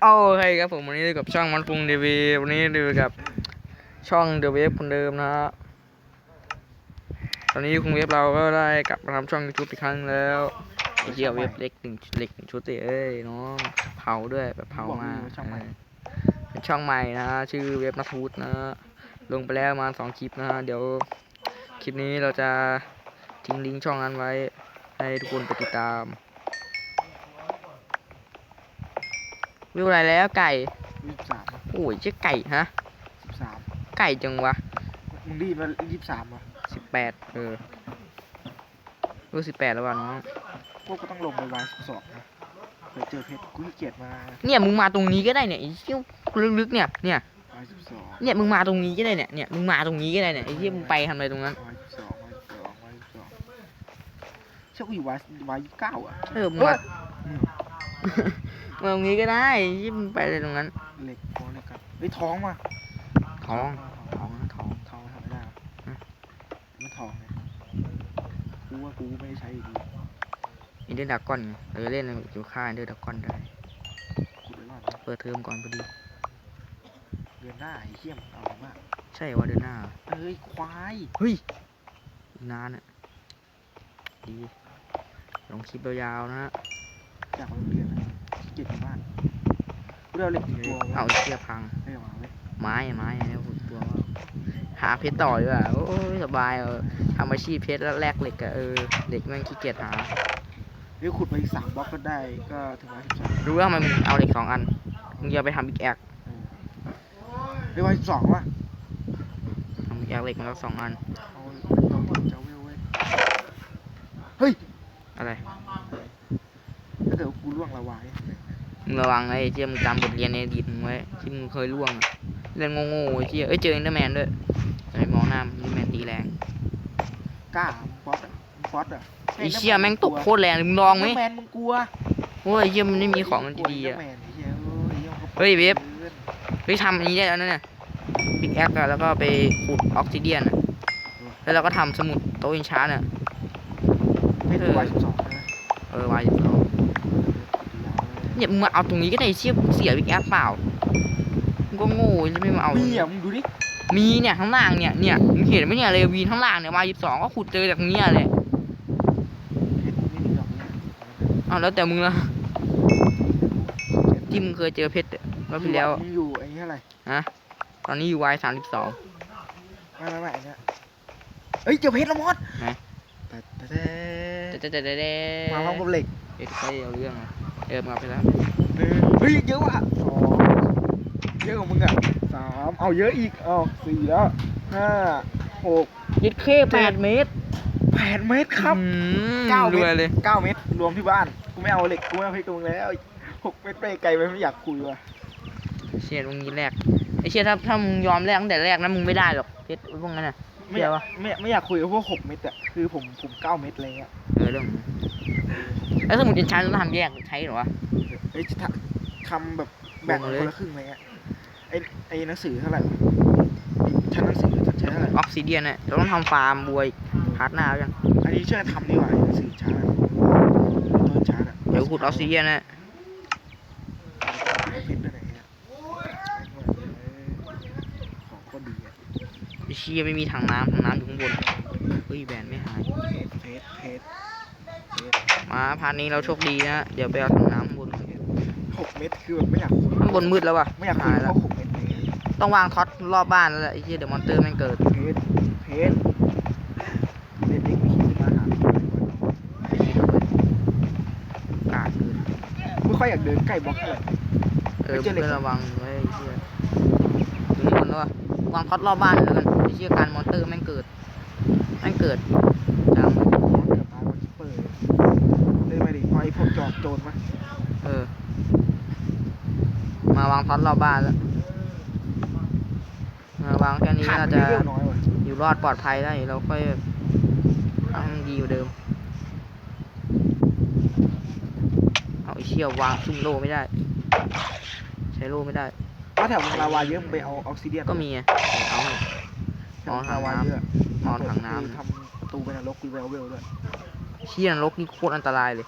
โอ้ใครครับผมวันนี้อยู่กับช่องมันฟุงทีวีวันนี้ดูกับช่องเดอะเวฟคนเดิมนะฮะตอนนี้คุณเวฟเราก็ได้กลับมาทำช่องยูทูบอีกครั้งแล้วไอ้เหี้ยเวฟเล็กหนึ่งเล็กหนึ่งชุดสิเอ้ยน้องเผาด้วยแบบเผามาบอกเลยว่าช่องใหม่เออเป็นช่องใหม่นะ ชื่อเวฟนัทวุฒินะลงไปแล้วประมาณสองคลิปนะเดี๋ยวคลิปนี้เราจะทิ้งลิงก์ช่องนั้นไว้ให้ทุกคนไปติดตาม วิวอะไรแล้วไก่ยี่สิบสามโอ้ยเจ๊ไก่ฮะสิบสามไก่จังวะมึงรีบมายี่สิบสามวะสิบแปดเออรู้สิบแปดแล้ววะน้องพวกก็ต้องลงไปวายสิบสองนะเคยเจอเพชรกูขี้เกียจมาเนี่ยมึงมาตรงนี้ก็ได้เนี่ยไอ้เชี่ยลึกๆเนี่ยเนี่ย วายสิบสองเนี่ยมึงมาตรงนี้ก็ได้เนี่ยเนี่ยมึงมาตรงนี้ก็ได้เนี่ยไอ้เชี่ยมึงไปทำอะไรตรงนั้นวายสิบสองวายสิบสองวายสิบสองเชื่อกูอยู่วายวายยี่สิบเก้าอะเออมึงมา อืม มาตรงนี้ก็ได้ไอ้เชี่ยมึงไปอะไรตรงนั้น เหล็กพอเหล็กกันเฮ้ยท้องว่ะท้องท้องนะท้องท้องทำไม่ได้หรอฮะมันท้องไงกูว่ากูไม่ได้ใช้อยู่ดีอินเดอร์ดักกอนไงเออเล่นอยู่ค่ายอินเดอร์ดักกอนได้กูไปรอดนะเปิดเทอมก่อนพอดี เดือนหน้าไอ้เขี้ยมเอามากใช่ว่าเดือนหน้าเอ้ยควายเฮ้ยอีกนานอะดีลงคลิปยาวๆนะฮะอยากไปโรงเรียนนะขี้ เกียจอยู่บ้านกูได้เอาเหล็กติดตัวไว้เอาไอ้เชี่ยพังให้มาเว้ยไม้อะไม้อะเนี่ยหุ่นตัวว่าหาเพชรต่อดีกว่าโอ้ยสบายเออทำอาชีพเพชรแล้วแลกเหล็กอะเออเด็กแม่งขี้เกียจหาเดี๋ยวขุดไปอีกสามบล็อกก็ได้ก็ถึงร้อยสิบสองรู้ว่าทำไมมึงเอาเหล็กสองอันมึงอย่าไปทำบิ๊กแอกเฮ้ยร้อยสิบสองว่ะทำบิ๊กแอกเหล็กมาแล้วสองอันเอาเอาหมดเจ้าเวลเว้ยเฮ้ยอะไรถ้าเกิดกูล่วงละวายมึง ระวังไอ้เชี่ยมึงจำบทเรียนในอดีตมึงไว้ที่มึงเคยล่วงอะเล่นโง่ๆไอ้เชี่ยเอ้ยเจอเอนเดอร์แมนด้วยไอ้มองหน้ามันเอนเดอร์แมนตีแรงกล้าฟอสอะฟอสอะไอ้เชี่ยแม่งตกโคตรแรงเลยมึงลองไหมแมนมึงกลัวโอ้ยไอ้เชี่ยมันไม่มีของมันดีๆอะแมนไอ้เหี้ยเอ้ยอาข้าไปเฮ้ยเว็บกินเฮ้ยทำอันนี้ได้แล้วนะเนี่ยบิ๊กแอกอะแล้วก็ไปขุดออกซิเดียนอะแล้วเราก็ทำสมุดโต๊ะอินชาร์เนี่ยไม่เอถึองร้อยสิบสองนะเออวายสอง เนี่ยมึงมาเอาตรงนี้ก็ได้เชี่ยเสียบิ๊กแอปเปล่ามึงก็โง่จะไม่มาเอาตรงมีนี้อะมึงดูดิมีเนี่ยข้างล่างเนี่ยเนี่ยมึงเห็นไหมเนี่ยเลวีนข้างล่างเนี่ยวายสองก็ขุดเจอจากเนี้ยเลยเพชรไม่มีดอกเนี่ยเอาแล้วแต่มึงละที่มึงเคยเจอเพชรรอบที่แล้วมึงอยู่ไอ้นี่เท่าไหร่ตอนนี้อยู่วายสามสิบสองไม่ไม่ไม่อันเนี้ยเอ้ยเจอเพชรและมอดไหนแต่แต่เจ๊แต่เจ๊เจ๊เจ๊มาพร้อมกับเหล็กเอ๊ะใครเอาเรื่องอะ เออมาไปแล้วหนึ่งเฮ้ยเยอะว่ะสองเยอะกว่ามึงอะสามเอาเยอะอีกเอาสี่แล้วห้าหกยึดเคแปดเมตรแปดเมตรครับอืมเก้ารเมวตยรเลยเก้าเมตรรวมที่บ้านกูไม่เอาเหล็กกูไม่เอาเพชรกับมึงแล้วหกเมตรไปไกลไปไม่อยากคุยว่ะเชียร์ตรงนี้แรกไอเชียถ้าถ้ามึงยอมแรกตั้งแต่แรกนะมึงไม่ได้หรอกเพชรพวกนั้นน่ะ ไม่อยากเดี๋ยววะไม่ไม่อยากคุยกับพวกหกเมตรอะคือผมผมเก้าเมตรอะไรเงี้ยเออเรื่อง แล้วสมุดอินชานต้องทำแยกใช้เหรอวะเอ้ยจะทำทำแบบแบ่งลงเลยคนละครึ่งอะไรเงี้ยไอ้ไอ้หนังสือเท่าไหร่วะไอ้ชั้นหนังสือจะใช้เท่าไหร่ออกซิเดียนเนี่ยเราต้องทำฟาร์มบวยพาร์ทหน้าแล้วกัน อันนี้ช่วยทำดีกว่าไอ้หนังสือชาร์จต้นชาร์จอะเดี๋ยวขุดออกซิเดียนนะเพชรไปไหนเนี่ยของก็ดีอะไอเชียไม่มีถังน้ำถังน้ำอยู่ข้างบน เฮ้ยแบนไม่หาย เพชรเพชรเพชร มาพาร์ทนี้เราโชคดีนะ เดี๋ยวไปเอาถังน้ำข้างบนหกเมตรคือแบบไม่อยากคุยข้างบนมืดแล้ววะไม่อยากคุยหายเพแล้วราะหกเมตรเลยต้องวางท็อตรอบบ้านแล้วแหละไอเชียเดี๋ยวมอนเตอร์แม่งเกิด เพชรเพชรเด็กเด็กมีคิดมาหากาดเกินไม่ค่อยอยากเดินใกล้บล็อกเท่าไหร่ เออไม่เจอเหล็ก เพื่อระวังไว้ไอเชียถึงบนแล้ววะวางท็อตรอบบ้านแล้วกันไอเชียการมอนเตอร์แม่งเกิดแม่งเกิดจัง เดี๋ยวมาวันคิปเปอร์เลย ไปดิเพราะไอ้พวกจอมโจรมาเออ มาวางท็อตรอบบ้านแล้วมาวางแค่นี้ขาดน่ามันจะ เรื่องน้อยว่ะอยู่รอดปลอดภัยได้เราค่อยทำให้มันดีกว่าเดิม เอาไอเชี่ยวางซุ่มโล่ไม่ได้ ใช้โล่ไม่ได้ ถ้าแถวมึงลาวาเยอะมึงไปเอาออกซิเดียนก็มีไงเอาให้ แถวมึงลาวาเยอะนอนถังน้ำคือทำประตูเป็นนรกกูเวลเวลด้วย เชี่ยนรกนี่โคตรอันตรายเลย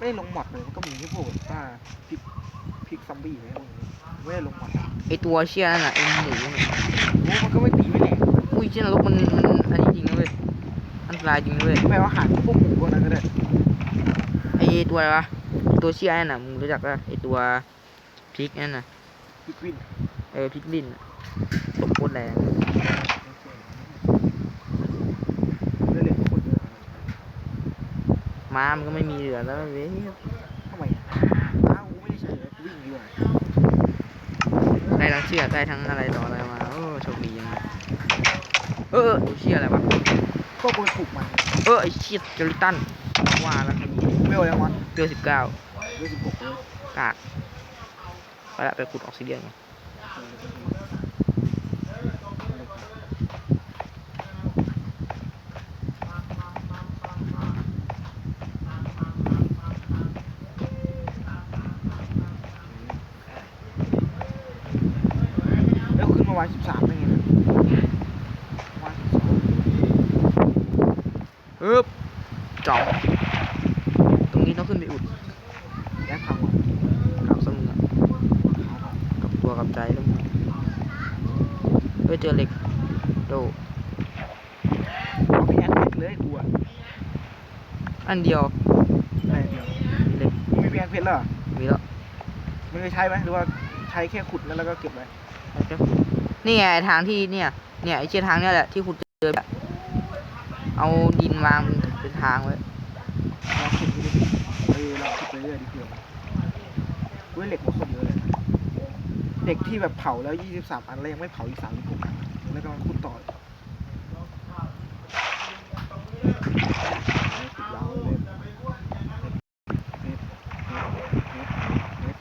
ไม่ได้ลงหมดเลยมันก็มีที่พวกแบบว่าพลิกพลิกบี้ไหมมึงไม่ได้ลงมาไอตัวเชี่ยนั่นน่ะไอหมูเนี่ยโอ้มันก็ไม่ตีไม่แหลกอุ้ยเชี่ยนรกมันมันอันนี้จริงนะเว้ยอันตรายจริงนะเว้ยไม่เอาอาหารพวกหมูพวกนั้นก็ได้ไอตัวอะไรวะตัวเชี่ยนั่นน่ะมึงรู้จักป่ะไอตัวพริกนั่นน่ะพิกวินเออพริกลิ้นน่ะตบโคตรแรง ได้เหล็กคนเยอะ ม้ามันก็ไม่มีเหลือแล้วเว้ยทำไมอะอ้าวกูไม่ได้ใช้เลยกูวิ่งดีกว่าได้ทั้งเชือกได้ทั้งอะไรต่ออะไรมาโอ้โชคดีจังเลยเออเออตัวเชี่ยอะไรวะก็กูไปปลุกมันเออไอเชี่ยเจลิตันว่าแล้วครับไม่เอายังวะเกือสิบเก้ายี่สิบหกเลยกากไปละไปขุดออกซิเดียนก่อน แล้ วขึ้นมาวันสิบสามได้ไงเนี่ยวันสิบสองฮึบจ่องตรงนี้ต้องขึ้นไปอุดแย่พังว่ะกับเสมอกับตัวกับใจแล้วมึงเฮ้ยเจอเหล็กโดเอาไปแอดเด็กเลยกูอะอันเดียวได้เดียวเหล็กมึงมีแปลงเพชรเหรอมีแล้วมึงเคยใช้ไหมหรือว่าใช้แค่ขุดแล้วแล้วก็เก็บไว้เอาแค่ขุด นี่ไงทางที่เนี่ย เนี่ยไอเชี่ยทางเนี่ยแหละที่ขุดเจอแบบเอาดินวางเป็นทางไว้ลองขุดดูดิเออลองขุดไปเรื่อยดิเผื่อกูได้เหล็กมาคนเยอะเลยเด็กที่แบบเผาแล้วยี่สิบสามอันแล้วยังไม่เผาอีกสามสิบหกอันแล้วก็มาขุดต่อขุดยาวเลยเพชรเพชรเพชรเพชร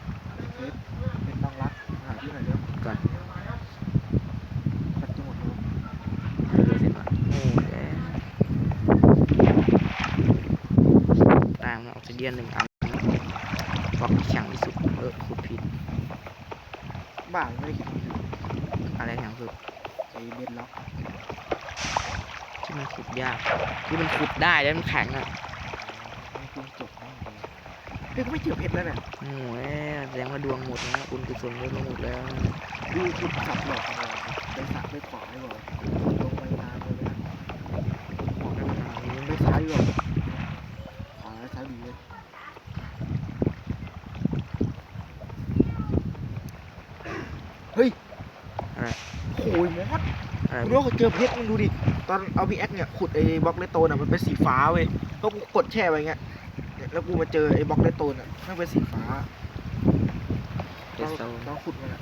เพชรเพชรต้องรักหาที่ไหนเร็ว ก่อน ตัดจะหมดแล้ว เดี๋ยวเสร็จละโอ้แย่ตามออกซิเดี ยนหนึ่งอันบล็อกที่แข็งที่สุดเออขุดผิดบ้าไม่ได้คิดถึงอะไรแข็งสุดไอ้เบ็ดล็อกที่มันขุดยากที่มันขุดได้แล้วมันแข็งอะมันคงจบแล้วเฮ้ยกูไม่เจอเพชรแล้วเนี่ยโอ้ยแสดงว่าดวงหมดนะอุณกุศลลดลงหมดแล้วดูขุดสับหลอกอะไรไปสักไปขวาให้บอกลงไปนานเลยนะมองได้ขนาดนี้ไปซ้ายดีกว่าขวาซ้ายดีเลยเฮ้ย อะไร โอ้ยมอส อะไรคุณว่าเขาเจอเพชรมึงดูดิ ตอนเอาพีแอคเนี่ยขุดไอ้บล็อกเลตโตนอะมันเป็นสีฟ้าเว้ยก็กูกดแช่ไว้เงี้ยเนี่ยแล้วกูมาเจอไอ้บล็อกเลตโตนอะมันเป็นสีฟ้าเดี๋ต้ยอวงเศร้าต้องขุดมันอะ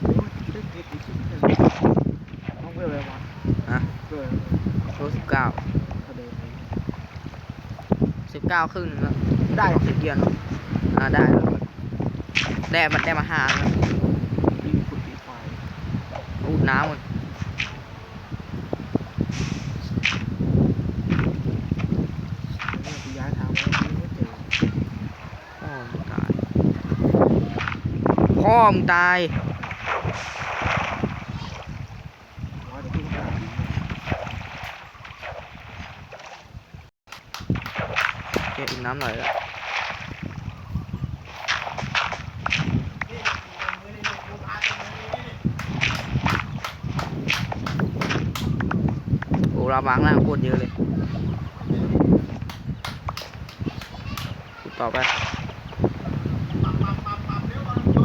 โอ้ยได้เพชรอีกชิ้นหนึ่งต้องเพื่ออะไรวะฮะเพื่อโลสิบเก้าเขาเดินไปสิบเก้าครึ่งหนึงแล้ว ได้ออกซิเดียนอ่าได้แล้วได้มันได้มาห้าแล้ว ยิงขุดตีไฟ อุด น้ำมดเนี่ยกูย้ายทางมาแล้วไม่เจอพ่อมึงตาย พ่อมึงตายเก็บน้ำหน่อยละโอ้เรา วางล่างโคตรเยอะเลยขุดต่อไป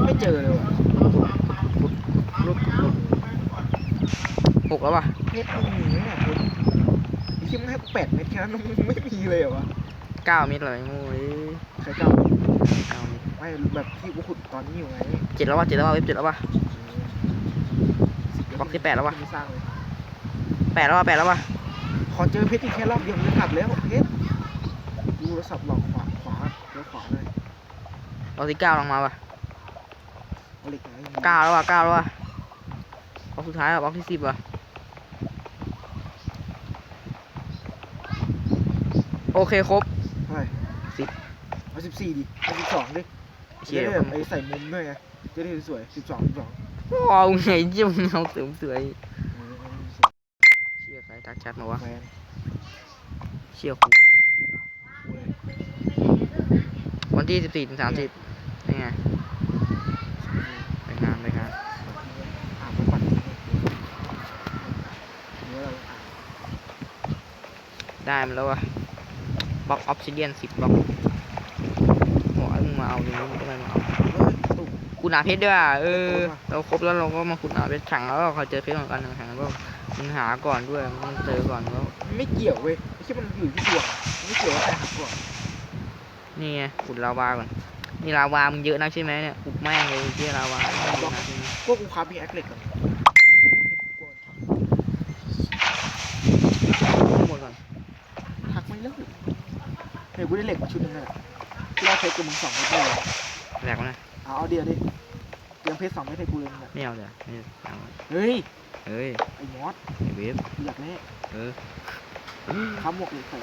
ไม่เจอเลยว่ะลุกลุกหกแล้วป่ะเพชรมึงมีไหมเนี่ยเพชรไอ้ที่มึงให้กูแปดเม็ดแค่นั้นมึงไม่มีเลยเหรอวะเก้าเมตรเลยโอ้ยใครเจ้าเก้าเมตรไม่แบบที่กูขุดตอนนี้อยู่ไงเจ็ดแล้วป่ะเจ็ดแล้วป่ะเว็บเจ็ดแล้วป่ะบล็อกที่แปดแล้ววะไม่สร้างเลยแปดแล้วป่ะแปดแล้วป่ะ ขอเจอเพชรอีกแค่รอบเดียวมันจะกลับแล้วเพชรดูโทรศัพท์หลอกขวาขวาเลี้ยวขวาเลยบล็อกที่เก้าลงมาป่ะเอาเหล็กไหนเก้าแล้วป่ะเก้าแล้วป่ะบล็อกสุดท้ายอะบล็อกที่สิบอะโอเคครบเท่าไหร่สิบเอาสิบสี่ดิเอาสิบสองดิเชียจะร์ได้แบบไอ้ใส่มุมด้วยไงจะได้สวยสิบสองสิบสอง ว้าวไงจิ้มเอาเสริมสวยเชียร์ใครทักแชทมาวะแฟนเชียร์คุณวันที่สิบสี่ถึงสามสิบนี่ไงไปงานไปงานอ่านไปปัดทิ้งเลยเนื้อเราอ่านได้มาแล้วอะบล็อกออฟซิเดียนสิบบล็อกบอกให้มึงมาเอาตรงนี้มึงก็ไม่มาเอาเฮ้ยตุ่มขุดหาเพชรด้วยอะเออโอ้ยเราครบแล้วเราก็มาขุดหาเพชรแข่งแล้วก็เขาเจอเพชรเหมือนกันแข่งแล้วก็ มึงหาก่อนด้วยมึงเจอก่อนแล้วมันไม่เกี่ยวเว้ยไม่ใช่มันอยู่ที่ดวงมันไม่เกี่ยวว่าใครหักก่อนนี่ไงขุดลาวาก่อนนี่ลาวามึงเยอะนักใช่ไหมเนี่ยขุดแม่งเลยที่ลาวาเยอะนักใช่ไหมพวกกูคราฟมีแอคเหล็กก่อนทั้งหมดก่อนหักไม่เลิกเดี๋ยวกูได้เหล็กมาชุดนึงเลยอะที่เราเพชรกับมึงสองเม็ดได้เลยแหลกวะนะเอาเอาเดียวดิเตรียมเพชรสองเม็ดให้กูเลยมึงอะไม่เอาเดี๋ยวไม่เอาเฮ้ย เฮ้ยไอ้มอสไอ้เวฟกูอยากแน่เออค้ำหมวกเหล็กใส่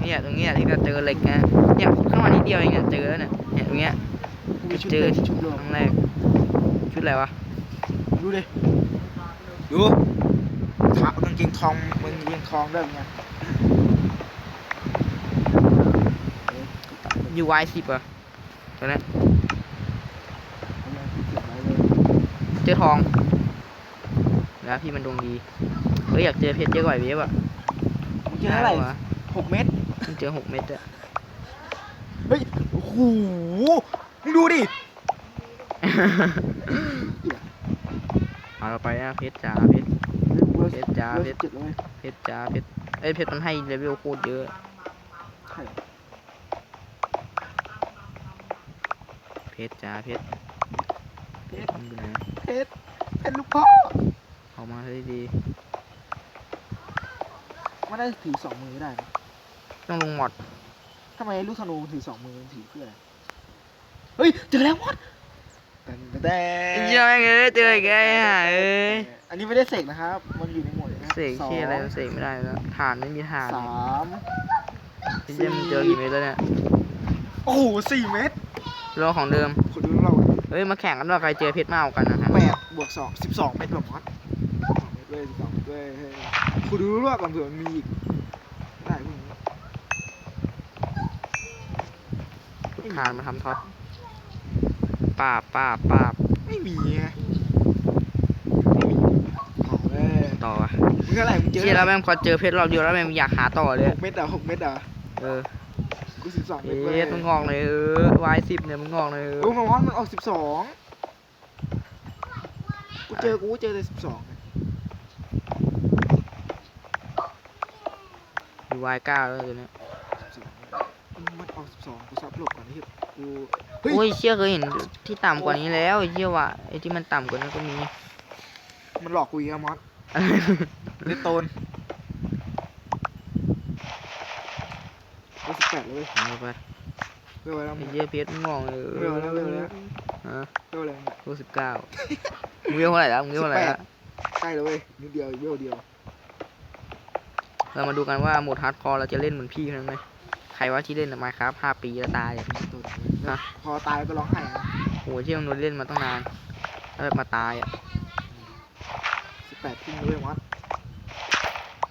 เนี่ยตรงเนี้ยที่ก็เจอเหล็กนะเนี่ยข้างมานิดเดียวเองเนี่ยเจอแล้วเนี่ยเนี่ยตรงเนี้ยกูมีชุดเจอเดิมชุดเดิมครั้งแรกชุดอะไรวะดูดิดูขาวกางเกงทองมึงกางเกงทองด้วยไงเอ้ยกูตัดเลยยูวายสิบอะตอนนี้เอาเลยกูเก็บไว้เลยเจอทอง แล้วพี่มันดวงดีเฮ้ยอยากเจอเพชรเยอะกว่าไอ้เวฟอะมึงเจอเท่าไหร่วะหกเม็ดมันเจอหกเม็ดอะเฮ้ยโอ้โหมึงดูดิ เอาเราไปนะเพชรจ๋าเพชร เพชรจ้าเพเพชชรรเจ็ดเลยเพชรจ๋าเพชรเอ้ยเพชรมันให้เลเวลโคตรเยอะ ใช่เพชรจ๋าเพชรเพเพชชรรมันอยู่ไหนเพชรเพชรลูกพ่อเอามาให้ดี มันได้ถือสองมือได้นะต้องลงหมอดทำไมลูกธนูถือสองมือมันถือเพื่ออะไรเฮ้ยเจอแล้ววัดแต่แต่เจอไงเอ้ยเจอไอ้แกอะเอ้ยอันนี้ไม่ได้เสกนะครับ มันอยู่ในหมวดเลยนะเสกที่อะไรมันเสกไม่ได้แล้วฐานไม่มีฐานสามพี่เจมเจอกี่เม็ดแล้วเนี่ยโอ้โหสี่เม็ดรอของเดิมคนดูเราเฮ้ยมาแข่งกันว่าใครเจอเพชรมากกว่ากันนะฮะแปดบวกสองสิบสองเม็ดแบบมอสสองเม็ด ด้วยสิบสองเม็ดด้วยเฮ้ยคุณดูรอบก่อนเผื่อมันมีอีกได้พวกนี้ฐานมาทำท็อปปาบปาบปาบไม่มีไงไม่มีเอาเลยต่อวะมึงอะไรมึงเจอเชี่ยแล้วแม่งพอเจอเพชรรอบเดียวแล้วแม่งอยากหาต่อเลยหกเม็ดอะหกเม็ดอะเออกูสิบสองเม็ดเอ๊ะมึงงอกเลยเออวายสิบเนี่ยมึงงอกเลยเออโอ้มอนมันออกสิบสองกูเจอกูเจอแต่สิบสองอยู่ วายเก้าแล้วตัวเนี้ยมันออกสิบสองกูซับหลบก่อนที่กูเฮ้ยโอ้ยเชี่ยเคยเห็นที่ต่ำกว่านี้แล้วไอ้เชี่ยว่ะไอ้ที่มันต่ำกว่านี้ก็มีมันหลอกกูอีกอะมอสเลตโตนสิบแปดเลยเอาไปเร็วแล้วไอ้เชี่ยเพชรมึงงอกเลยเร็วแล้วเร็วแล้วฮะเร็วแล้วกูสิบเก้ามึงเรียกเท่าไหร่ล้วมึงเรียกเท่าไหร่ล้วใกล้แล้วเว้ยนิดเดียวอีกเวลเดียว เรามาดูกันว่าโหมดฮาร์ดคอร์เราจะเล่นเหมือนพี่คนนั้นไหมใครว่าที่เล่นมาครับห้าปีแล้วตายอะตัวฮะพอตายก็ร้องไห้นะโหเชี่ยมึงโดนเล่นมาตั้งนานแล้วแบบมาตายอะสิบแปดทุ่มเลยมอส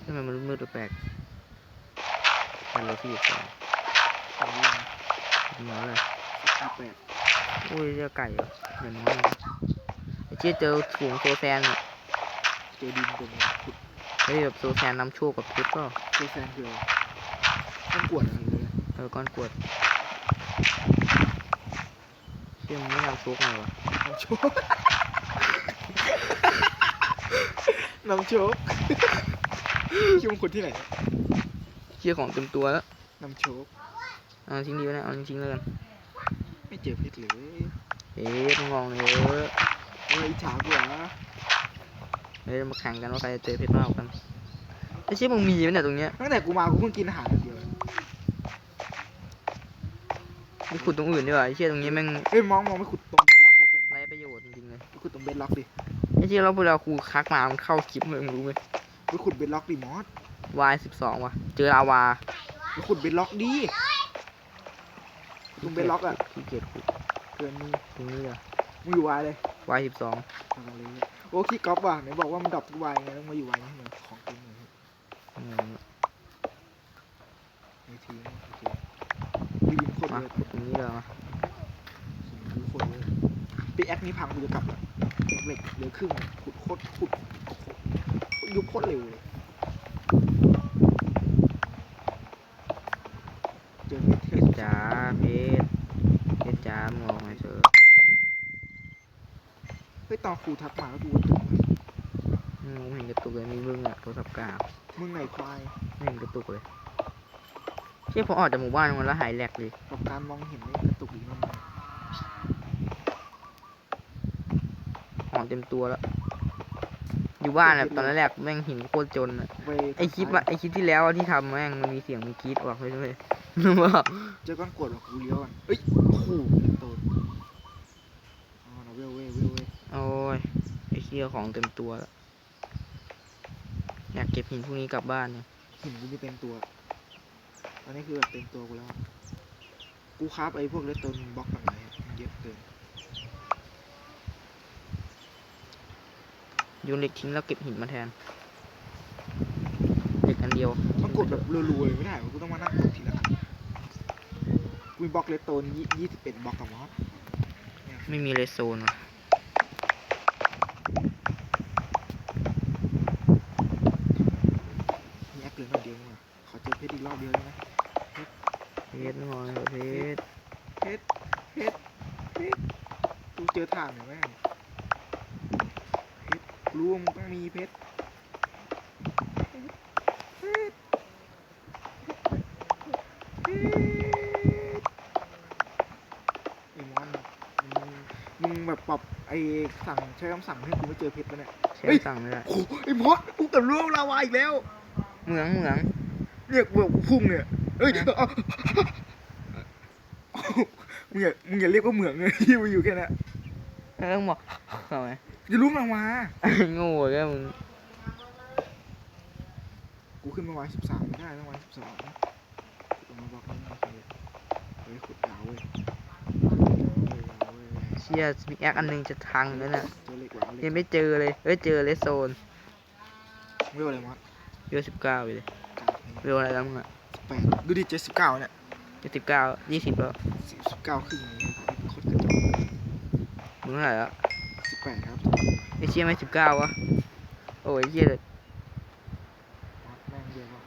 ทำไมมันมืดๆแปลกๆมันเราที่อยู่ก่อนสองยี่เหนียวเลยสิบแปดโอ้ยเจอไก่เหรอเหมือนน้อยเลยไอ้เชี่ยเจอถุงโซแซนอะเจอดินตัวนี้ขุดเฮ้ยแบบโซแซนนำโชคกับเพชรก็เจอแซนคืออะไรต้องกวดอะไรเลยเออก้อนกรวดเชี่ยมึงไม่นำโชคเลยวะน้ำโชกน้ำโชกคิดว่าคนที่ไหนเชี่ยของเต็มตัวแล้วน้ำโชกเอาทิ้งดีไว้นะเอาทิ้งๆเลยกันไม่เจอเพชรเลยเอ๊ะมึงมองเลยเออเอออิจฉากูเหรอ เฮ้ยมาแข่งกันว่าใครจะเจอเพชรมากกว่ากันไอ้เชี่ยมึงมีไหมเนี่ยตรงเนี้ยตั้งแต่กูมากูเพิ่งกินอาหารอย่างเดียวมึงขุดตรงอื่นดีกว่าไอ้เชี่ยตรงนี้แม่งเฮ้ยมองมองไม่ขุดตรงเบดล็อกดิเพื่อนไร้ประโยชน์จริงๆเลยไปขุดตรงเบดล็อกดิไอ้เชี่ยเราเวลาครูคักมามันเข้าคลิปเลยมึงรู้ไหมไปขุดเบดล็อกดิมอสวายสิบสองว่ะ เจอลาวาไปขุดเบดล็อกดิตรงเบดล็อกอะขี้เกียจขุดเกินมือตรงนี้อะมึงอยู่วายเลยวายสิบสอง ทำอะไรเนี่ยโอ้ขี้ก๊อปว่ะไหนบอกว่ามันดรอปวายไงต้องมาอยู่วายให้มันของจริงเลยไม่ทิ้งโอเคดีมโคตรมาขุดตรงนี้เลยมาหินขุดเลยปีแอคนี้พังกูจะกลับแล้วเหล็กเหลือครึ่งขุดโคตรขุดยุบโคตรเร็วเลยเจอเพชรเทสจ้าเพชรเพชรจ้ามึงออกมาเถอะเฮ้ยตอนครูทักมาแล้วกูกระตุกเลยอืมมึงเห็นกระตุกเลยมีมึงอะโทรศัพท์กลางมึงไหนควายไม่เห็นกระตุกเลยเชี่ยผมออกจากหมู่บ้านมันแล้วหายแหลกเลยกับการมองเห็นนี่กระตุกอีกนิดนึงของเต็มตัวแล้ว อยู่บ้านแบบตอนแรกแม่งหินโคตรจนอะไปไอคลิปอะไอคลิปที่แล้วอะที่ทำแม่งมันมีเสียงมีกรีดออกไปด้วยรู้ว่า เจอก้อนกรวดแบบกูเลี้ยวกันเอ้ยโอ้โหโตนอ๋อเราเวลเว้ยเวลเว้ย โอ้ยไอ เชี่ยของเต็มตัวแล้วอยากเก็บหินพวกนี้กลับบ้านเนี่ยหินกูมีเต็มตัวตอนนี้คือแบบเต็มตัวกูแล้วกูคราฟไอ้พวกเลตโตนบล็อกต่างๆมันเยอะเกินโยนเหล็กทิ้งแล้วเก็บหินมาแทนเหล็กอันเดียวมันกดแบบรัวๆเลยไม่ได้วะกูต้องมานั่งกดทีละอันกูมีบล็อกเลตโตนยี่สิบเอ็ดบล็อกกับมอสไม่มีเลสโซนว่ะ มีแอคเหลือหน่อยเดียวนี่หว่าขอเจอเพชรอีกรอบเดียวได้ไหม เพชรหน่อยเถอะเพชร เพชรเพชรเพชรกูเจอถ่านหน่อยแม่งเพชรรู้ว่ามึงต้องมีเพชรเพชรเพชรไอ้มอนมึงมึงแบบปรับไอ้ สั่งใช้คำสั่งให้กูไม่เจอเพชรปะเนี่ยใช้เฮ้ยสั่งไม่ได้โอ้โหไอ้มอสกูกับร่วงลาวาอีกแล้ว เหมืองเหมืองเนี่ยกูแบบกูพุ่งเนี่ยเอ้ยเอามึงอย่ามึงอย่าเรียกว่าเหมืองเลยที่มันอยู่แค่นั้นเออหมอกทำไม อย่าลุกลงมาโง่แกมึงกูขึ้นมาวันสิบสามไม่ได้ต้องวันสิบสองขุดมาบอกนี่โอเคเฮ้ยขุดดาวเว้ยเฮ้ยดาว เว้ยเชี่ยมีแอคอันหนึงจะทังแล้วน่ะเจอเหล็กว่ะเหล็ยักงไม่เจอเลยเอ้ยเจอเลสโซนไม่เอาอะไรมอสเวลสิบเก้าอยู่เลยกาดเวลอะไรแล้วมึงอะแปดดูดิเจ็ดสิบเก้าเนี่ยเจ็ดสิบเก้ายี่สิบแล้วสิบเก้าครึ่งเนี่ยโคตรกระจอกมึงเท่าไหร่แล้วสิบแปดครับไอเชี่ยไม่สิบเก้าวะโอ้ยเชี่ยเลยมอสแม่งเรียกว่า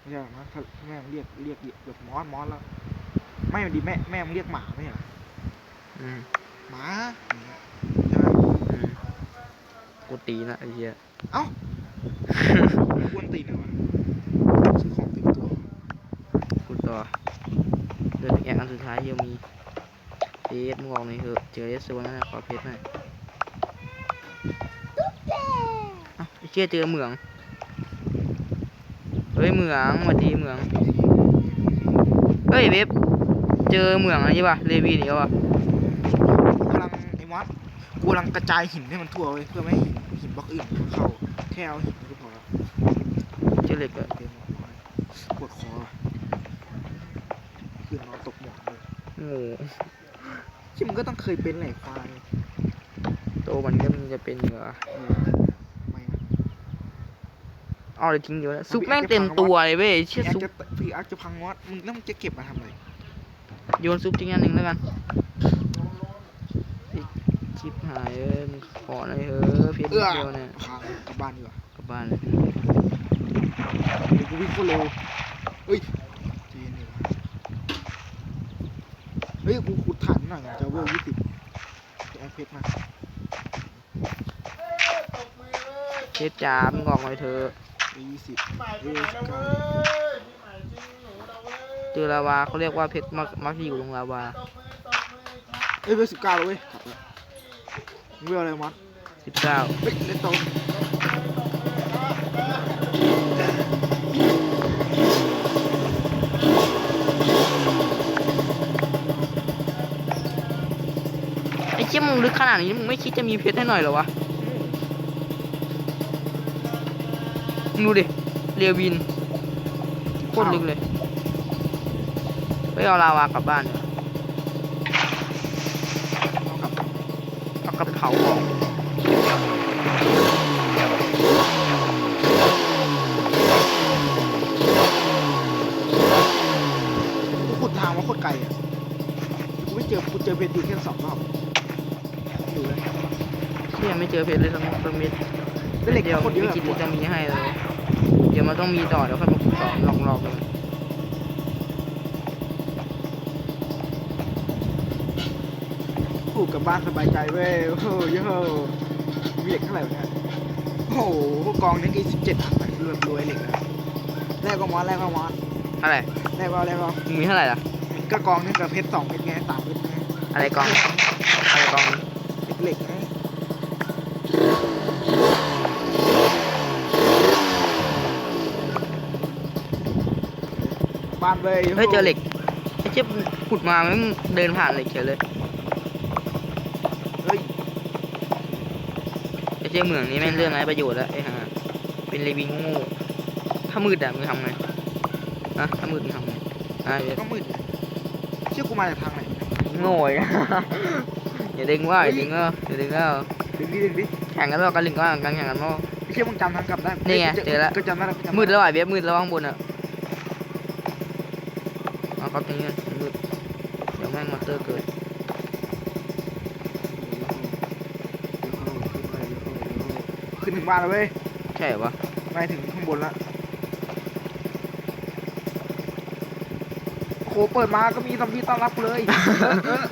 ไม่ใช่หรอกนะถ้าถ้าแม่งเรียกเรียกแบบมอสมอสแล้ว ไม่ดิแม่แม่มึงเรียกหมาไม่ใช่เหรออืมหมาอย่างเงี้ยใช่ไหมอืมกูตีนะไอ้เชี่ยเอ้ากวนตีนเหรอวะซื้อของเต็มตัวกูต่อเดินแอคอันสุดท้ายยังมีเพชรมึงออกหน่อยเถอะเจอเลสโซนนะขอเพชรหน่อยเอ้าไอเชี่ยเจอเหมือง เฮ้ยเหมืองสวัสดีเหมือง เฮ้ยเว็บ เจอเหมืองอะไรใช่ป่ะเลวีนี่ป่ะกำลังไอ้มอสกูกำลังกระจายหินให้มันทั่วเว้ยเพื่อไม่ให้หินหินบล็อกอื่นมันเข้าแค่เอาหินนี่ก็พอแล้วเจอเหล็กอะเต็มหมดเลยปวดคอว่ะคืนนอนตกหมอนเลยโง่ที่มันก็ต้องเคยเป็นแหละควายโตมันก็มันจะเป็นเหรอเออไม่นะเอาเลยทิ้งเยอะแล้วซุปแม่งเต็มตัวเลยเว้ยเชี่ยพี่อาร์ซุปจะพี่อาร์จะพังมอสมึงแล้วมึงจะเก็บมาทำอะไร โยนซุปทิ้งอันหนึ่งแล้วกันไอ้ชิปหายเอ้ยมึงขอหน่อยเถอะเพียงเอื้อเดียวเนี่ยพังกลับบ้านดีกว่ากลับบ้านเลยเดี๋ยวกูวิ่งโคตรเร็วเฮ้ยใจเย็นดีวะเฮ้ยกูขุดฐานหน่อยจะเวลยี่สิบแอร์เพชรมาเช็ดจ้ามึงออกหน่อยเถอะไปยี่สิบเวลสิบเก้า เจอลาวาเขาเรียกว่าเพชรมักมักจะอยู่ตรงลาวาเอ้ยเวลสิบเก้าแล้วเว้ยกลับแล้วมึงเวลอะไรมอสสิบเก้าเฮ้ยเล่นโตนไอ้เชี่ยมึงลึกขนาดนี้มึงไม่คิดจะมีเพชรให้หน่อยเหรอวะมึงดูดิเรียวินโคตรลึกเลย ไปเอาลาวากลับบ้านเถอะเอากลับเอากระเผาออกโคตรไกลอะกูไม่เจอกูเจอเพชรอยู่แค่สองรอบอยู่เลยเชี่ยไม่เจอเพชรเลยสักสักเม็ดเป็นเหล็กเดียวโคตรเยไม่อะคิดว่าจะมีให้เลย เดี๋ยวมันต้องมีต่อเดี๋ยวค่อยมาขุดต่อหลอกๆเลย ปลูกกับบ้านสบายใจเว้ยโอ้โหเยอะมีเหล็กเท่าไหร่วะเนี่ยโอ้โหกองนี้กี่สิบเจ็ดอันนะรวมรวยเหล็กนะแรกก็มอสแรกก็มอสเท่าไหร่แรกก็แรกก็มึงมีเท่าไหร่ล่ะก็กองนึงกับเพชรสองเพชรไงสามเพชรไงอะไรกองอะไรกองเหล็กไงบ้านเว้ยเฮ้ยเจอเหล็กไอ้เจ็บขุดมาไม่งเดินผ่านเหล็กเฉยเลยเฮ้ย ไอ้เจ้เหมืองนี้แม่งเรื่องไร้ประโยชน์แล้วไอ้ห่าเป็นเลวิงโง่ๆถ้ามืดอะมึงทำไงอะถ้ามืดมึงทำไงอะเดี๋ยวก็มืดเนี่ยเชื่อกูมาจากทางไหนโง่อีก อย่าดึงว่าอย่าดึงก็อย่าดึงก็ดึงดิดึงดิแข่งกันแล้วกันลิงว่ากันแข่งกันว่าเชื่อมึงจำทางกลับได้นี่ไงเจอแล้ว ก็จำได้แล้วก็จำได้มืดแล้วอะเว็บมืดแล้วข้างบนอะเอาเขาตรงนี้กันมืดเดี๋ยวแม่งมอนเตอร์เกิด ขึ้น ถึงบ้านแล้วเว้ยใช่เหรอวะไปถึงข้างบนแล้วโอ้โหเปิดมาก็มีซอมบี้ต้อนรับกูเลยเออเออ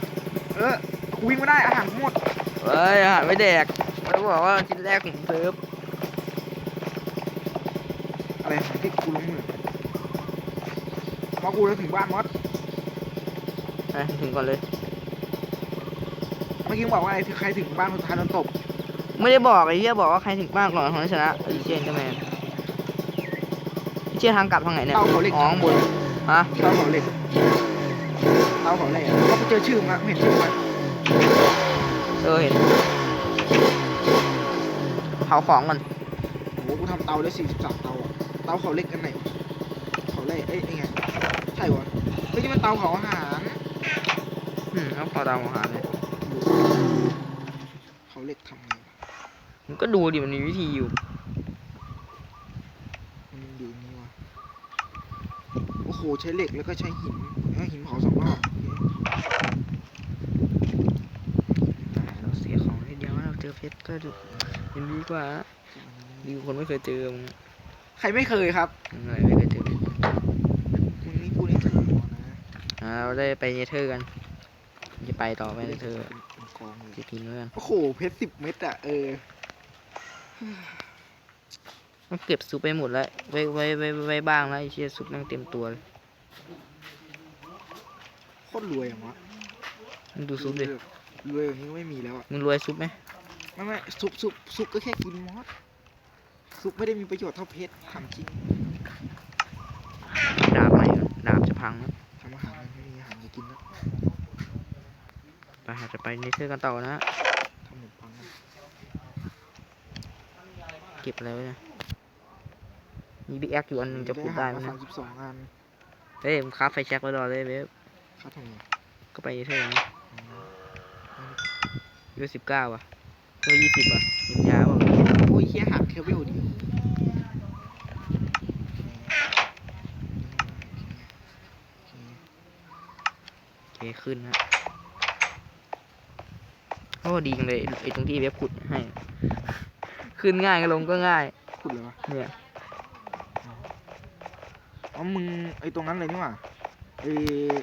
เออกูวิ่งไม่ได้อาหารกูหมดเฮ้ยอาหารไม่แดกมันบอกว่าชิ้นแรกของเซิร์ฟอะไรของที่กูลงมือมากูจะถึงบ้านมอสไปถึงก่อนเลย เมื่อกี้มึงบอกว่าไอ้ใครถึงบ้านสุดท้ายโดนตบ ไม่ได้บอกไอ้เหี้ยบอกว่าใครถึงบ้านก่อนคนนั้นชนะไอ้เชี่ยก็แมนไอ้เชี่ยทางกลับทางไหนเนี่ยเต้าเขาเหล็ก อ๋อข้างบนฮะเต้าเขาเหล็กเต้าเขาเหล็กอะก็ไปเจอชื่อมึงอะไม่เห็นชื่อมึงอะเออเห็นเผาของก่อนโอ้โหกูทำเตาได้สี่สิบสามเตาอะเตาเขาเหล็กกันไหนเขาเหล็กเอ้ยไอ้ไงใช่วะเฮ้ยนี่มันเตาเผาอาหารอืมแล้วพอตามอาหารเลยเขาเหล็กทำไงวะ มันก็ดูดิมันมีวิธีอยู่มันดูนี่วะโอ้โหใช้เหล็กแล้วก็ใช้หินแล้วหินเผาสองรอบโอเคเราเสียของนิดเดียวเราเจอเพชรก็ดูยังดีกว่าดีกว่าคนไม่เคยเจอมึงใครไม่เคยครับอะไรไม่เคยเจอเพชรมึงนี่พูดนี่ถูกหัวนะอ่าเราได้ไปเนเธอร์กัน จะไปต่อไปเนเธอร์เป็นกองเลยจะกินแล้วกันโอ้โหเพชรสิบเม็ดอะเออ ต้องเก็บซุปไปหมดแล้ว ไว้ไว้ไว้ไว้บ้างแล้วไอ้เชี่ยซุปแม่งเต็มตัวเลยโคตรรวยอะมะมึงดูซุปดิรวยอย่างนี้ก็ไม่มีแล้วอะมึงรวยซุปไหมไม่ไม่ซุปซุปซุปก็แค่กินมอสซุปไม่ได้มีประโยชน์เท่าเพชรถามจริงดาบใหม่ก่อนดาบจะพังแล้วทำอาหารมันไม่มีอาหารจะกินแล้วไปหาจะไปเนเธอร์กันต่อนะ ทำขนมปังอะ เก็บอะไรไว้เนี่ยมีบิ๊กแอคอยู่อันหนึงจะพูดได้ไหมอาหานะรสิบสองอันเฮ้ยมึงคราฟไฟแช็กไว้รอเลยเว็บค่าทำไงก็ไปเนเธอร์นะอ๋ออายุสิบเก้าว่ะเออยี่สิบว่ะยิบยาบอกโอ้ยเฮียหักเคเบิลดิโอเคโอเคโอเคขึ้นนะโอ้ดีจังเลยไอ้ไอ้ตรงที่เว็บขุดให้ ขึ้นง่ายก็ลงก็ง่าย ขุดเลยวะเนี่ย อ๋อมึงไอตรงนั้นเลยนี่หว่าไอ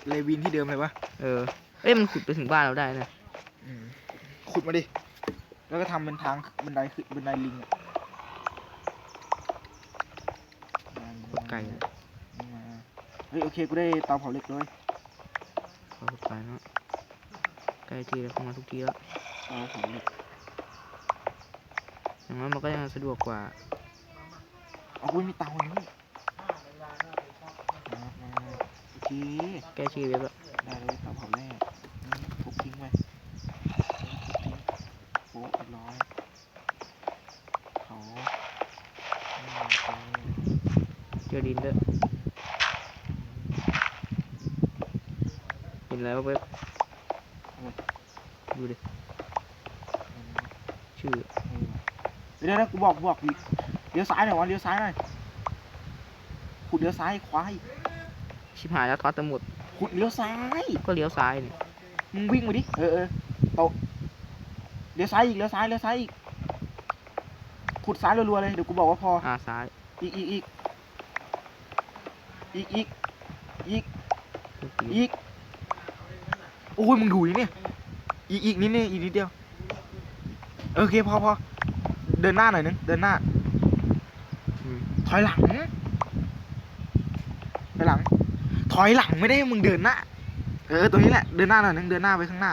เลวินที่เดิมเลยวะเออ เอ้ยมันขุดไปถึงบ้านเราได้นะ อืมขุดมาดิ แล้วก็ทำเป็นทางบันไดขึ้นบันไดลิงอะไก่มาเฮ้ยโอเคกูได้เตาเผาเหล็กด้วยเขาขุดไปเนาะใกล้ที่แล้วเข้ามาทุกทีแล้วเตาเผาเหล็ก อย่างนั้นมันก็ยังสะดวกกว่าเอากูมีเตาอันนี้มามาโอเคใกล้ที่เว็บแล้วได้เลยเตาเผาแร่นี่ทุบทิ้งไปทุบทิ้งโป๊ะเรียบร้อยเผาอืมโอเคเจอดินด้วยเห็นแล้วเว็บดูดิอืมชื่อ เดี๋ยวนะกูบอกกูบอกดิเลี้ยวซ้ายหน่อยวะเลี้ยวซ้ายหน่อยขุดเลี้ยวซ้ายควายชิบหายแล้วทอดจะหมดโขุดเลี้ยวซ้ายก็เลี้ยวซ้ายนี่มึงวิ่งมาดิเออเออตกเลี้ยวซ้ายอีกเลี้ยวซ้ายเลี้ยวซ้ายอีกขุดซ้ายรัวๆเลยเดี๋ยวกูบอกว่าพออ่าซ้ายอีกอีกอีกอีกอีกอีกอีกโอ้ยมึงดูดิเนี่ยอีกอีกนิดนึงอีกนิดเดียวโอเคพอพอ เดินหน้าหน่อยนึง เดินหน้าอืมถอยหลัง ถอยหลัง ถอยหลังไม่ได้ให้มึงเดินหน้า เออตรงนี้แหละ เดินหน้าหน่อยนึง เดินหน้าไปข้างหน้า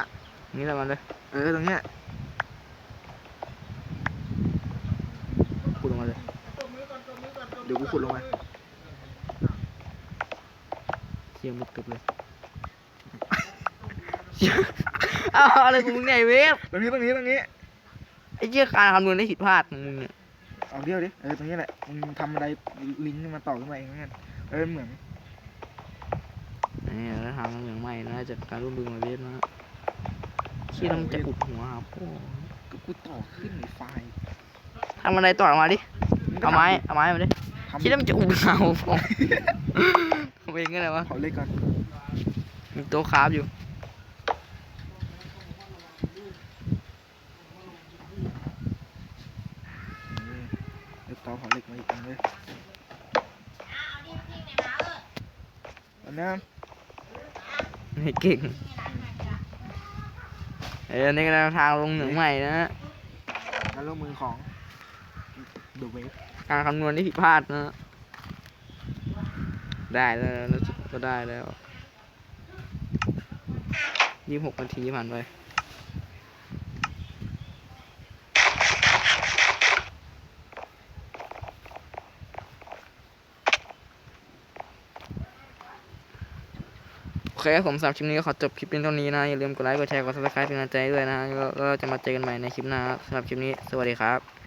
นี่แหละมันเลย เออตรงเนี้ยพูดออกมาเลย เดี๋ยวกูขุดลงมาเสียงมุดตึบเลยเชี่ยอ้าวอะไรของมึงเนี่ยไอ้เวฟตรงนี้ตรงนี้ตรงนี้ ไอ้เชี่ยการคำนวณได้ผิดพลาดของมึงเนี่ยเอาเดียวดิเออตรงนี้แหละมึงทำอะไรลิงก์มาต่อขึ้นมาเองงั้นเออเหมือนนี่แล้วทำอย่างใหม่นะจากการร่วมมือของเวฟนะเชี่ยแล้วมันจะอุดหัวครับโอ้ก็กูต่อขึ้นในไฟล์ทำอะไรต่อออกมาดิงก็เอาไม้ทำดิเอาไม้มาดิทำเชี่ยแล้วมันจะอุดหัวผมทำเองก็ได้วะเผาเหล็กก่อนมีโต๊ะคราฟอยู่ อืมเกมาอีกอันเลยอันนั้นไม่เก่งเอ้ยอันนี้ก็แนวทางลงเหนืองใหม่นะฮะการลงมือของ The Wave การคำนวณที่ผิดพลาดนะ ได้แล้วก็ได้แล้วยี่สิบหกนาทีผ่านไป ครับผมสำหรับคลิปนี้ก็ขอจบคลิปเพียงเท่านี้นะ อย่าลืมกดไลค์ กดแชร์ กดซับสไครป์เป็นกำลังใจด้วยนะแล้วก็จะมาเจอกันใหม่ในคลิปหน้าสำหรับคลิปนี้ สวัสดีครับ